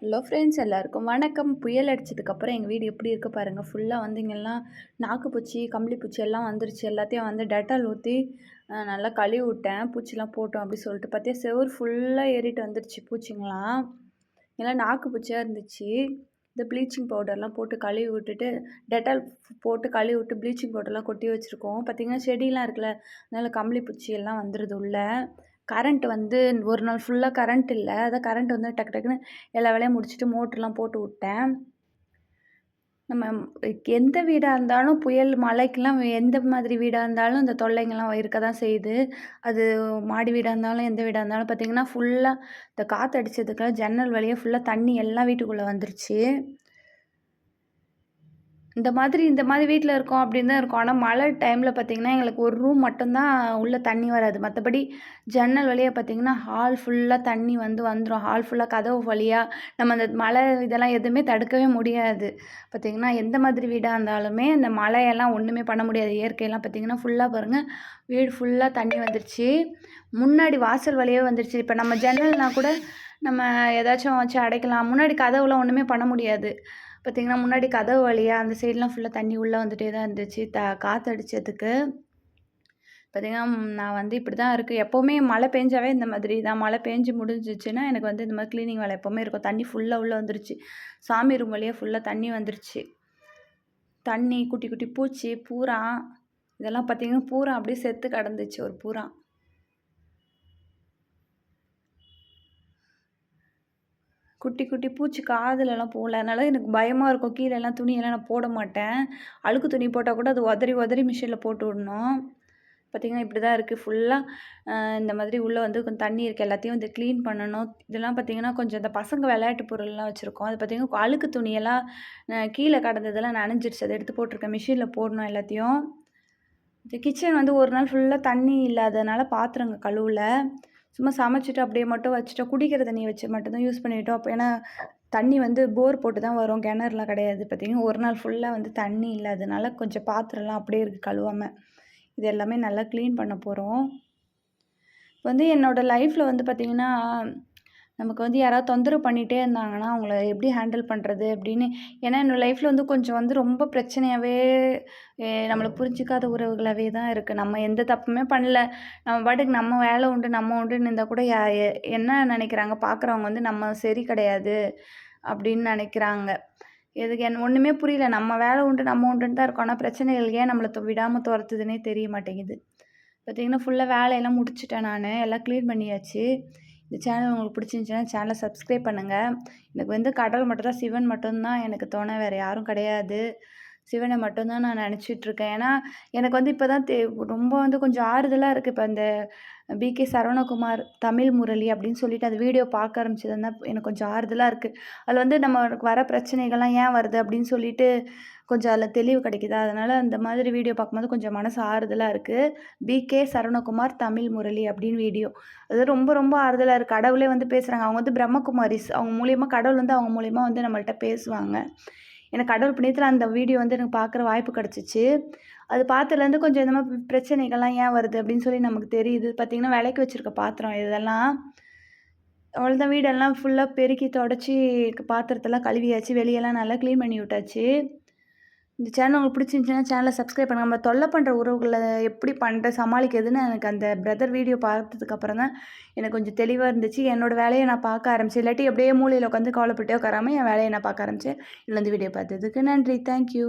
Hello friends எல்லாருக்கும் வணக்கம். புயல் அடித்ததுக்கப்புறம் எங்கள் வீடு எப்படி இருக்குது பாருங்கள் ஃபுல்லாக வந்து இங்கெல்லாம் நாக்குப்பூச்சி கம்பளிப்பூச்சி எல்லாம் வந்துருச்சு. எல்லாத்தையும் வந்து டெட்டால் ஊற்றி நல்லா கழுவி விட்டேன் பூச்சிலாம் போட்டோம் அப்படி சொல்லிட்டு. பார்த்தியா செவுர் ஃபுல்லாக ஏறிட்டு வந்துருச்சு பூச்சிங்களாம் எல்லாம் நாக்குப்பூச்சியாக இருந்துச்சு. இந்த ப்ளீச்சிங் பவுடர்லாம் போட்டு கழுவி விட்டுட்டு டெட்டால் போட்டு கழுவி விட்டு ப்ளீச்சிங் பவுடர்லாம் கொட்டி வச்சுருக்கோம். பார்த்திங்கன்னா செடியெலாம் இருக்குல்ல. அதனால் கம்பளிப்பூச்சி எல்லாம் வந்துடுது உள்ளே. கரண்ட் வந்து ஒரு நாள் ஃபுல்லாக கரண்ட் இல்லை. அதான் கரண்ட் வந்து டக்கு டக்குன்னு எல்லா வேலையும் முடிச்சுட்டு மோட்ருலாம் போட்டு விட்டேன். நம்ம எந்த வீடாக இருந்தாலும் புயல் மழைக்கெலாம் எந்த மாதிரி வீடாக இருந்தாலும் இந்த தொல்லைங்கள்லாம் இருக்க தான் செய்யுது. அது மாடி வீடாக இருந்தாலும் எந்த வீடாக இருந்தாலும் பார்த்திங்கன்னா ஃபுல்லாக இந்த காற்று அடித்ததுக்கெல்லாம் ஜன்னல் வழியாக ஃபுல்லாக தண்ணி எல்லாம் வீட்டுக்குள்ளே வந்துருச்சு. இந்த மாதிரி இந்த மாதிரி வீட்டில் இருக்கோம் அப்படின்னு தான் இருக்கும். ஆனால் மழை டைமில் பார்த்திங்கன்னா எங்களுக்கு ஒரு ரூம் மட்டும்தான் உள்ளே தண்ணி வராது. மற்றபடி ஜன்னல் வழியாக பார்த்திங்கன்னா ஹால் ஃபுல்லாக தண்ணி வந்து வந்துடும் ஹால் ஃபுல்லாக கதவு வழியாக நம்ம அந்த மழை இதெல்லாம் எதுவுமே தடுக்கவே முடியாது. பார்த்திங்கன்னா எந்த மாதிரி வீடாக இருந்தாலுமே இந்த மழையெல்லாம் ஒன்றுமே பண்ண முடியாது. இயற்கையெல்லாம் பார்த்திங்கன்னா ஃபுல்லாக பாருங்கள் வீடு ஃபுல்லாக தண்ணி வந்துருச்சு. முன்னாடி வாசல் வழியே வந்துருச்சு. இப்போ நம்ம ஜன்னல்னால் கூட நம்ம ஏதாச்சும் வச்சு அடைக்கலாம். முன்னாடி கதவுலாம் ஒன்றுமே பண்ண முடியாது. பார்த்திங்கன்னா முன்னாடி கதவு வழியாக அந்த சைட்லாம் ஃபுல்லாக தண்ணி உள்ளே வந்துகிட்டே தான் இருந்துச்சு. த காற்று அடித்ததுக்கு பார்த்திங்கன்னா நான் வந்து இப்படி தான் இருக்குது எப்போவுமே மழை பெஞ்சாவே இந்த மாதிரி தான். மழை பெஞ்சு முடிஞ்சிச்சுன்னா எனக்கு வந்து இந்த மாதிரி க்ளீனிங் வேலை எப்போவுமே இருக்கும். தண்ணி ஃபுல்லாக உள்ளே வந்துருச்சு. சாமி ரூம் வழியாக ஃபுல்லாக தண்ணி வந்துருச்சு. தண்ணி குட்டி குட்டி பூச்சி பூரா. இதெல்லாம் பார்த்திங்கன்னா பூரா அப்படியே செத்து கடந்துச்சு ஒரு பூரா. குட்டி குட்டி பூச்சி காதுலலாம் போகல. அதனால எனக்கு பயமாக இருக்கும். கீழேலாம் துணியெல்லாம் நான் போட மாட்டேன். அழுக்கு துணி போட்டால் கூட அது உதறி உதறி மிஷினில் போட்டு விடணும். பார்த்திங்கன்னா இப்படி தான் இருக்குது ஃபுல்லாக இந்த மாதிரி உள்ளே வந்து கொஞ்சம் தண்ணி இருக்குது எல்லாத்தையும் வந்து க்ளீன் பண்ணணும். இதெல்லாம் பார்த்திங்கன்னா கொஞ்சம் இந்த பசங்க விளையாட்டு பொருள்லாம் வச்சுருக்கோம். அது பார்த்திங்கன்னா அழுக்கு துணியெல்லாம் கீழே கடந்ததெல்லாம் நனைஞ்சிருச்சு அதை எடுத்து போட்டிருக்கேன். மிஷினில் போடணும் எல்லாத்தையும். இந்த கிச்சன் வந்து ஒரு நாள் ஃபுல்லாக தண்ணி இல்லாததுனால பாத்திரங்க கழுவில். சும்மா சமைச்சிட்டு அப்படியே மட்டும் வச்சுட்டோம் குடிக்கிற தண்ணியை வச்சு மட்டும்தான் யூஸ் பண்ணிட்டோம். அப்போ ஏன்னா தண்ணி வந்து போர் போட்டு தான் வரும். கிணறுலாம் கிடையாது பார்த்திங்கன்னா ஒரு நாள் ஃபுல்லாக வந்து தண்ணி இல்லாததுனால கொஞ்சம் பாத்திரம்லாம் அப்படியே இருக்குது கழுவாமல் இது எல்லாமே நல்லா க்ளீன் பண்ண போகிறோம் இப்போ வந்து என்னோடய லைஃப்பில் வந்து பார்த்திங்கன்னா நமக்கு வந்து யாராவது தொந்தரவு பண்ணிகிட்டே இருந்தாங்கன்னா அவங்கள எப்படி ஹேண்டில் பண்ணுறது அப்படின்னு. ஏன்னா என்னோடய லைஃப்பில் வந்து கொஞ்சம் வந்து ரொம்ப பிரச்சனையாகவே நம்மளை புரிஞ்சிக்காத உறவுகளாகவே தான் இருக்குது நம்ம எந்த தப்புமே பண்ணல. நம்ம பாட்டுக்கு நம்ம வேலை உண்டு நம்ம உண்டுன்னு இருந்தால் கூட யா என்ன நினைக்கிறாங்க? பார்க்குறவங்க வந்து நம்ம சரி கிடையாது அப்படின்னு நினைக்கிறாங்க. எதுக்கு? என் ஒன்றுமே புரியல. நம்ம வேலை உண்டு நம்ம உண்டுன்னு தான் இருக்கோம். ஆனால் பிரச்சனைகள் ஏன் நம்மளை விடாமல் துரத்துதுன்னே தெரிய மாட்டேங்குது. பார்த்திங்கன்னா ஃபுல்லாக வேலையெல்லாம் முடிச்சிட்டேன் நான். எல்லாம் க்ளீன் பண்ணியாச்சு. இந்த சேனல் உங்களுக்கு பிடிச்சிருந்துச்சுன்னா சேனலை சப்ஸ்கிரைப் பண்ணுங்கள் எனக்கு வந்து கடல் மட்டும்தான் சிவன் மட்டும்தான் எனக்கு தோணை வேறு யாரும் கிடையாது. சிவனை மட்டும்தான் நான் நினச்சிட்ருக்கேன். ஏன்னா எனக்கு வந்து இப்போ தான் தே ரொம்ப வந்து கொஞ்சம் ஆறுதலாக இருக்குது இப்போ அந்த பிகே சரவணகுமார் தமிழ் முரளி அப்படின்னு சொல்லிட்டு அந்த வீடியோ பார்க்க ஆரம்பிச்சதுன்னா எனக்கு கொஞ்சம் ஆறுதலாக இருக்குது அதில் வந்து நம்ம வர பிரச்சனைகள்லாம் ஏன் வருது அப்படின்னு சொல்லிட்டு கொஞ்சம் அதில் தெளிவு கிடைக்கிது? அதனால் அந்த மாதிரி வீடியோ பார்க்கும்போது கொஞ்சம் மனசு ஆறுதலாக இருக்குது பிகே சரவணகுமார் தமிழ் முரளி அப்படின்னு வீடியோ. அது ரொம்ப ரொம்ப ஆறுதலாக இருக்குது கடவுளே வந்து பேசுகிறாங்க அவங்க வந்து பிரம்மகுமாரிஸ் அவங்க மூலியமாக கடவுள் வந்து அவங்க மூலியமாக வந்து நம்மள்கிட்ட பேசுவாங்க. எனக்கு கடவுள் புண்ணியத்தில் அந்த வீடியோ வந்து எனக்கு பார்க்குற வாய்ப்பு கிடச்சிச்சு. அது பார்த்ததுலேருந்து கொஞ்சம் இந்த மாதிரி பிரச்சனைகள்லாம் ஏன் வருது அப்படின்னு சொல்லி நமக்கு தெரியுது. பார்த்திங்கன்னா விலைக்கு வச்சுருக்க பாத்திரம் இதெல்லாம். அவ்வளோதான் வீடெல்லாம் ஃபுல்லாக பெருக்கி தொடச்சி பாத்திரத்தெல்லாம் கழுவியாச்சு. வெளியெல்லாம் நல்லா க்ளீன் பண்ணி விட்டாச்சு. இந்த சேனல் உங்களுக்கு பிடிச்சிருந்துச்சின்னா சேனலை சப்ஸ்கிரைப் பண்ணுங்கள் நம்ம தொல்லை பண்ணுற உறவுகளை எப்படி பண்ணுற சமாளிக்கிறதுன்னு எனக்கு அந்த பிரதர் வீடியோ பார்த்ததுக்கப்புறம் தான் எனக்கு கொஞ்சம் தெளிவாக இருந்துச்சு. என்னோடய வேலையை நான் பார்க்க ஆரம்பிச்சேன். இல்லாட்டி அப்படியே மூலையில் உட்காந்து கவலைப்பட்டே உட்காராமல் என் வேலையை நான் பார்க்க ஆரம்பித்தேன் இல்லை இந்த வீடியோ பார்த்ததுக்கு நன்றி. தேங்க்யூ